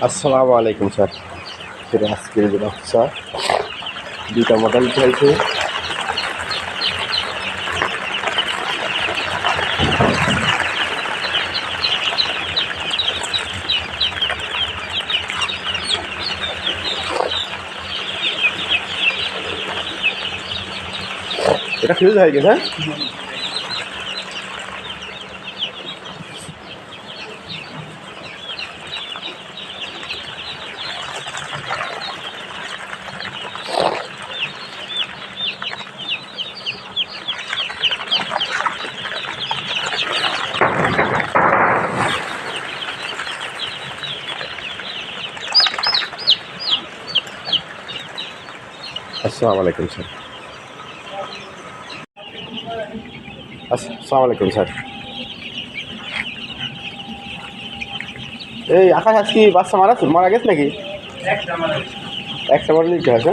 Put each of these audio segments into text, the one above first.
আসসালামু আলাইকুম, স্যার। সেটা আজকের যে বাচ্চা দুইটা মডেল হয়েছে এটা ফিউজ হয়ে গেছে হ্যাঁ আসসালামু আলাইকুম, স্যার। আসসালামু আলাইকুম, স্যার। এই আকাশ, আজকে বাচ্চা মারা মারা গেছে নাকি? একটা মডেল নিতে হয়েছে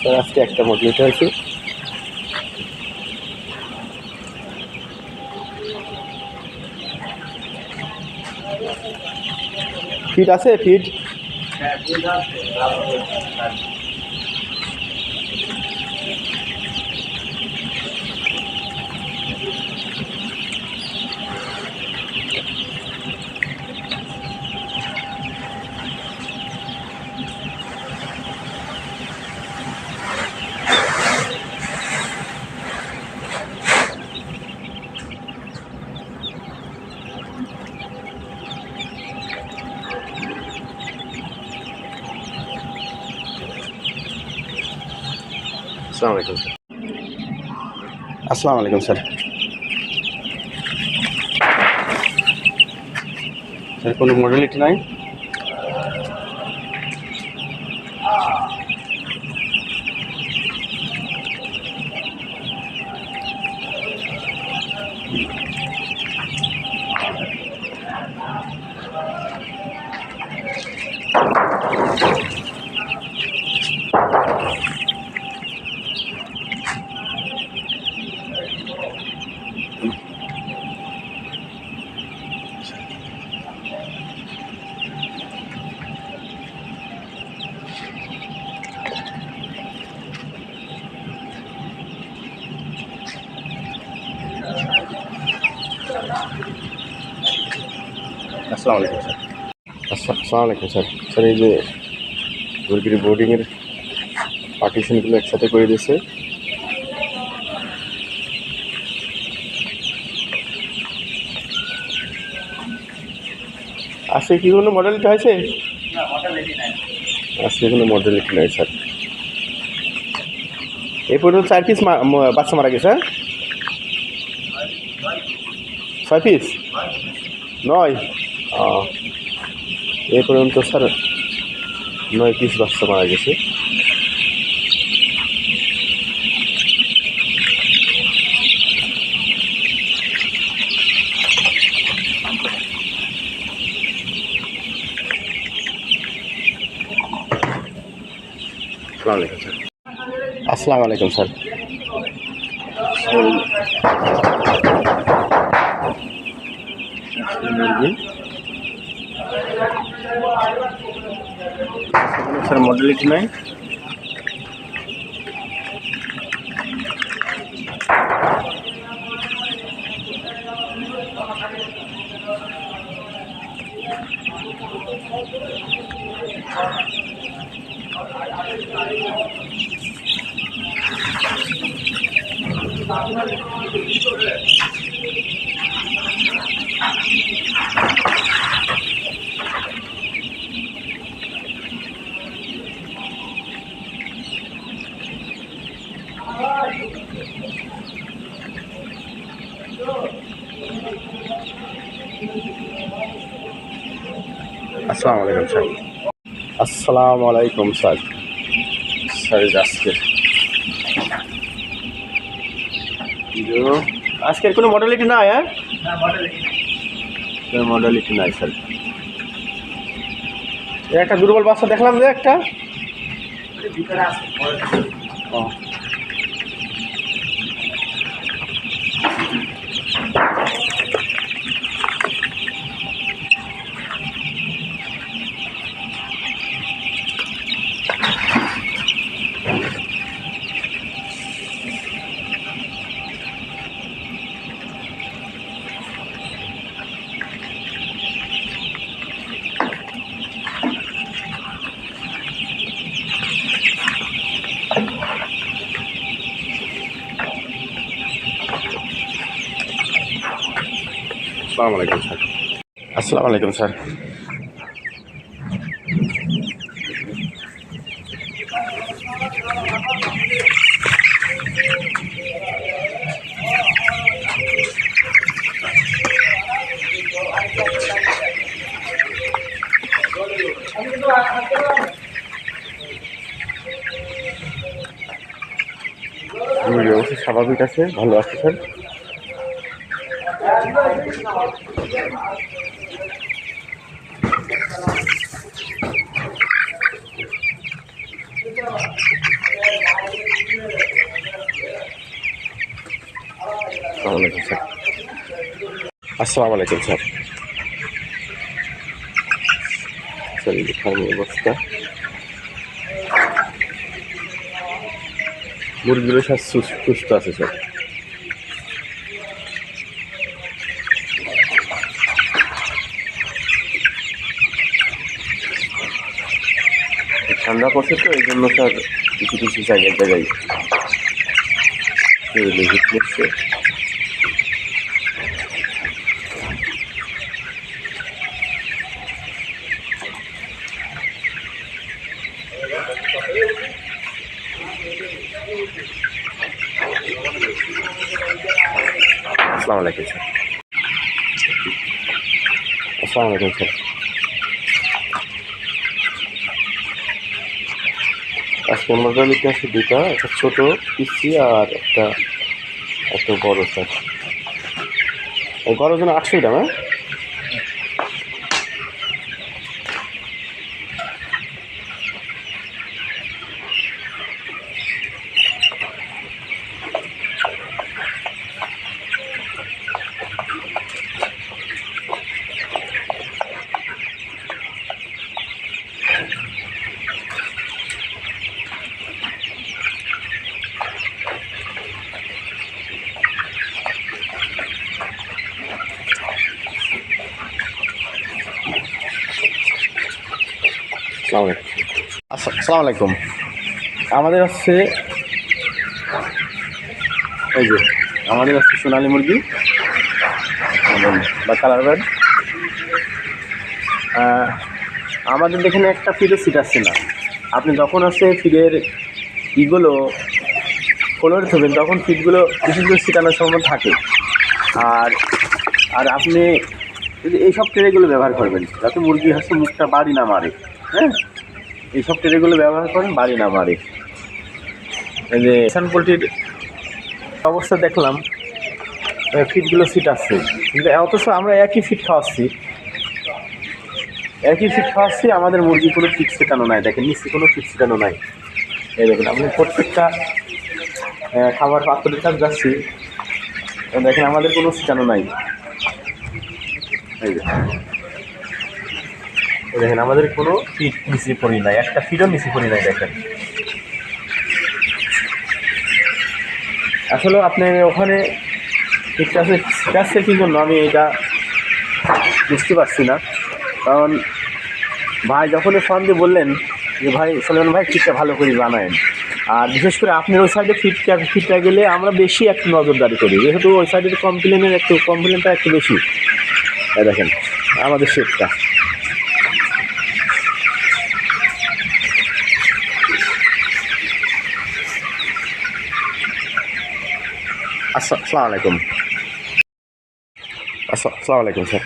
স্যার। আজকে একটা মডেল নিতে হয়েছে ফিট আছে, ফিট? আসসালামু আলাইকুম স্যার। আসসালামু আলাইকুম স্যার। স্যার কোনো মডেলিটি নাই? আসসালামু আলাইকুম স্যার আচ্ছা আসসালামু আলাইকুম স্যার স্যার এই যে মুরগির বোর্ডিংয়ের পার্টিশনগুলো একসাথে করে দিয়েছে। আজকে কি কোনো মডেলটা হয়েছে? আজকে কোনো মডেলিটি নাই স্যার এই পর্যন্ত চার পিস বাচ্চা মারা গেছে হ্যাঁ? ছয় পিস নয়। এ পর্যন্ত স্যার নয় পিস বাচ্চা মারা গেছে। আসসালামু আলাইকুম স্যার। আসসালামু আলাইকুম। স্যার মুরগি স্যার মডেলিটি নাই আসসালামু আলাইকুম স্যার। আসসালামু আলাইকুম স্যার। স্যার আজকে আজকের কোনো মডেলিটি নাই হ্যাঁ? মডেলিটি নাই। স্যার। একটা দুর্বল বাচ্চা দেখলাম যে একটা। ও। আসসালামু আলাইকুম স্যার। আসসালামু আলাইকুম স্যার। স্বাভাবিক আছে ভালো আছে স্যার। আসসালামু আলাইকুম স্যার আসসালামু আলাইকুম স্যার স্যার এই যে খাওয়ানোর অবস্থা মুরগিগুলো সব সুস- সুস্থ আছে স্যার ঠান্ডা পড়ছে তো, এই জন্য স্যার কিছু কিছু জায়গায় জায়গায় হিট আলাইকুম, স্যার। আসসালামু আলাইকুম, স্যার। আজকে মজা নিতে দুটা একটা ছোট পিসি আর একটা একটা বড় এই বড় আটশো গ্রাম হ্যাঁ? আসসালামু আলাইকুম। আমাদের হচ্ছে এই যে, আমাদের হচ্ছে সোনালি মুরগি, বা কালার ব্যাড আমাদের দেখেন একটা ফিডের সিট আসছে না। আপনি যখন আছে ফিডের ইগুলো ফলোরে থাকবেন, তখন ফিডগুলো বিশেষ করে সিটানোর সম্ভাবনা থাকে। আর আর আপনি এইসব ট্রেগুলো ব্যবহার করবেন, যাতে মুরগি হচ্ছে মুখটা বাড়ি না মারে। হ্যাঁ? এইসব ট্রেগুলো ব্যবহার করেন, বাড়ি না মারে এই যে কিষান পোলট্রির অবস্থা দেখলাম ফিটগুলো ফিট আসছে কিন্তু অথচ আমরা একই ফিট খাওয়াচ্ছি। একই ফিট খাওয়াচ্ছি, আমাদের মুরগি কোনো ফিট ছেটানো নাই। দেখেন নিশ্চয় কোনো ফিট ছেটানো নাই। এই দেখেন, আপনি প্রত্যেকটা খাবার পাত্রের কাছে যাচ্ছি। দেখেন, আমাদের কোনো ছিটানো নাই। এই দেখেন, আমাদের কোনো ফিট মিশিয়ে পড়ি নাই, একটা ফিটও মিশিয়ে পড়ি নাই দেখেন। আসলে আপনি ওখানে ফিটটাছে ফিটাচ্ছে কী জন্য আমি এটা বুঝতে পারছি না। কারণ ভাই যখনই ফোন দিয়ে বললেন যে, ভাই, সোলেমান ভাই ফিটটা ভালো করে বানায়েন। আর বিশেষ করে আপনার ওই সাইডে ফিটটা ফিটটা গেলে আমরা বেশি একটু নজরদারি করি। যেহেতু ওই সাইডের কমপ্লেনের একটু কমপ্লেনটা একটু বেশি। দেখেন, আমাদের শেপটা আসসালামু আলাইকুম আসসালামু আলাইকুম স্যার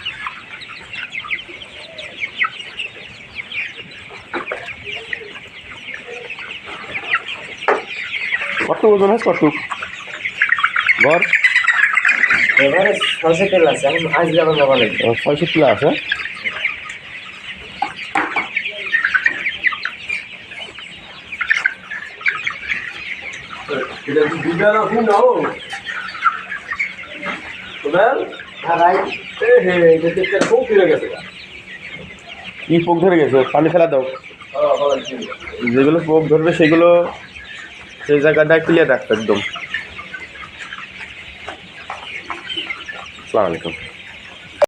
কত ওজন আছে কত ঘর এবারে সরষে তেল আছে। আজ যাবেন লাগবে ছয়শো কিলো আছে তোমার হ্যাঁ ভাই এ হে এটা দেখতে খুব ফিরে গেছে কি পোক ধরে গেছে? পানি ফেলা দাও। হ্যাঁ যেগুলো পোক ধরবে সেগুলো সেই জায়গাটা ক্লিয়ার রাখতে একদম। আসসালামু আলাইকুম।